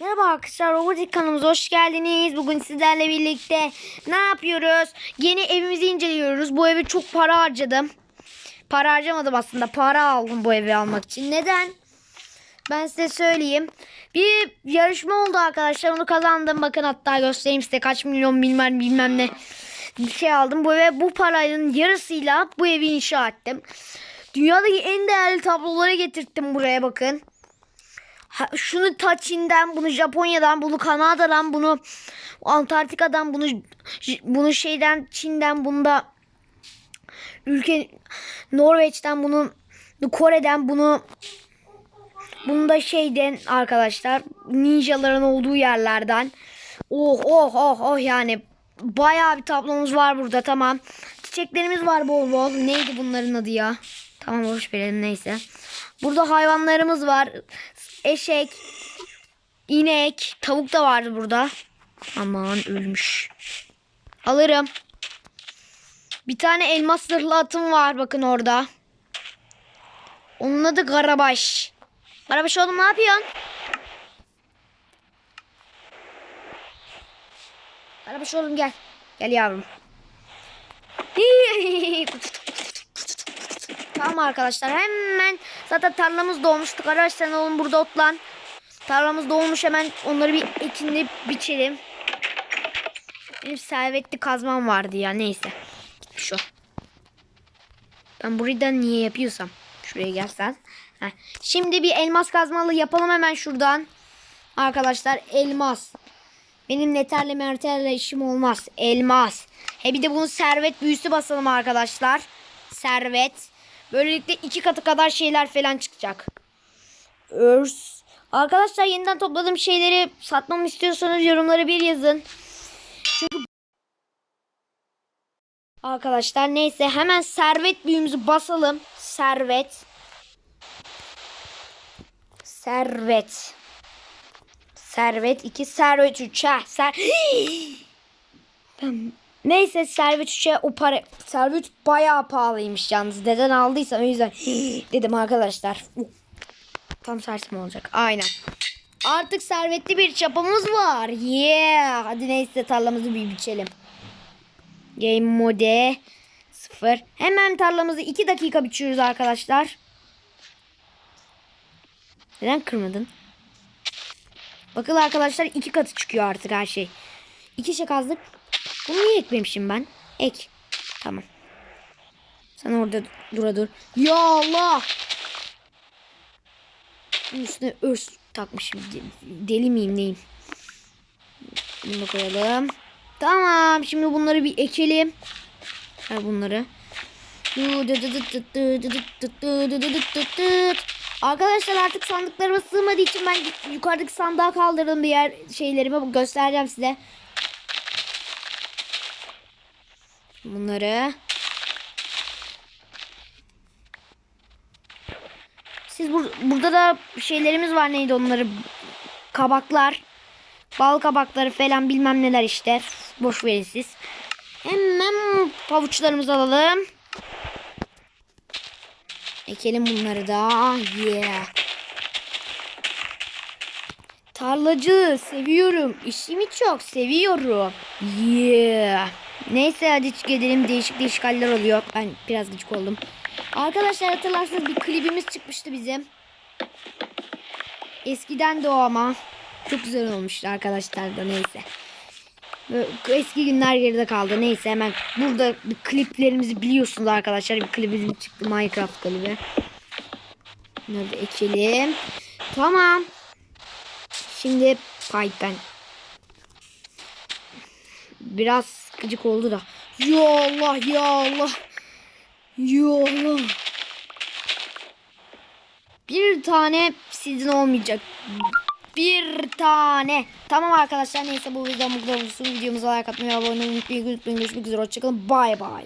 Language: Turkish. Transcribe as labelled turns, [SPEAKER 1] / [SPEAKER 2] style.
[SPEAKER 1] Merhaba arkadaşlar, Robotik kanalımıza hoş geldiniz. Bugün sizlerle birlikte ne yapıyoruz? Yeni evimizi inceliyoruz. Bu eve çok para harcadım. Para harcamadım aslında. Para aldım bu evi almak için. Neden? Ben size söyleyeyim. Bir yarışma oldu arkadaşlar. Onu kazandım. Bakın hatta göstereyim size kaç milyon bilmem bilmem ne bir şey aldım. Bu eve bu paranın yarısıyla bu evi inşa ettim. Dünyadaki en değerli tabloları getirttim buraya bakın. Şunu ta Çin'den, bunu Japonya'dan, bunu Kanada'dan, bunu Antarktika'dan, bunu bunu şeyden Çin'den, bunu da ülke Norveç'ten, bunu Kore'den, bunu bunu da şeyden arkadaşlar ninjaların olduğu yerlerden. Oh oh oh oh yani bayağı bir tablomuz var burada tamam. Çiçeklerimiz var bol bol. Neydi bunların adı ya? Tamam boş verelim neyse. Burada hayvanlarımız var. Eşek, inek, tavuk da vardı burada. Aman ölmüş. Alırım. Bir tane elmas zırhlı atım var bakın orada. Onun adı Karabaş. Karabaş oğlum ne yapıyorsun? Karabaş oğlum gel. Gel yavrum. Tamam arkadaşlar hemen zaten tarlamız doğmuştu. Arkadaş sen oğlum burada otlan. Tarlamız doğmuş hemen onları bir ekinle biçelim. Benim servetli kazmam vardı ya neyse. O. Ben buradan niye yapıyorsam. Şuraya gelsen. Heh. Şimdi bir elmas kazmalı yapalım hemen şuradan. Arkadaşlar elmas. Benim neterle merterle işim olmaz. Elmas. He bir de bunun servet büyüsü basalım arkadaşlar. Servet. Böylelikle iki katı kadar şeyler falan çıkacak. Örs. Arkadaşlar yeniden topladığım şeyleri satmamı istiyorsanız yorumlara bir yazın. Çünkü Arkadaşlar neyse hemen servet büyümüzü basalım. Servet. Servet. Servet 2, servet 3. Ha, ser... Ben- Neyse servet 3'e o para... Servet bayağı pahalıymış yalnız. Deden aldıysa o yüzden dedim arkadaşlar. Tam sersim olacak. Aynen. Artık servetli bir çapamız var. Yeah. Hadi neyse tarlamızı bir biçelim. Game mode 0. Hemen tarlamızı 2 dakika biçiyoruz arkadaşlar. Neden kırmadın? Bakın arkadaşlar iki katı çıkıyor artık her şey. İki kazdık. Bunu niye ekmemişim ben? Ek. Tamam. Sen orada dura dur. Ya Allah. Bunun Üstüne örs takmışım. De- Deli miyim neyim? Bunu koyalım. Tamam. Şimdi bunları bir ekelim. Ver bunları. Arkadaşlar artık sandıklarıma sığmadığı için ben yukarıdaki sandığa kaldırdım diğer şeylerimi göstereceğim size. Bunları. Siz bur- burada da şeylerimiz var neydi onları? Kabaklar. Bal kabakları falan bilmem neler işte. Boş verin siz. Hemen pavuçlarımızı alalım. Ekelim bunları da. Yeah. Tarlacı seviyorum. İşimi çok seviyorum. Yeah. Neyse hadi gidelim. Değişik değişik haller oluyor. Ben biraz gıcık oldum. Arkadaşlar hatırlarsanız bir klibimiz çıkmıştı bizim. Eskiden de o ama. Çok güzel olmuştu arkadaşlar da neyse. Eski günler geride kaldı. Neyse hemen burada bir kliplerimizi biliyorsunuz arkadaşlar. Bir klibimiz çıktı Minecraft klibi. Bunları da ekelim. Tamam. Şimdi pipe Biraz gıcık oldu da. Ya Allah ya Allah. Ya Allah. Bir tane sizin olmayacak. Bir tane. Tamam arkadaşlar neyse bu videomuz bu videomuza like atmayı abone olmayı unutmayın. Görüşmek üzere. Hoşçakalın. Bay bay.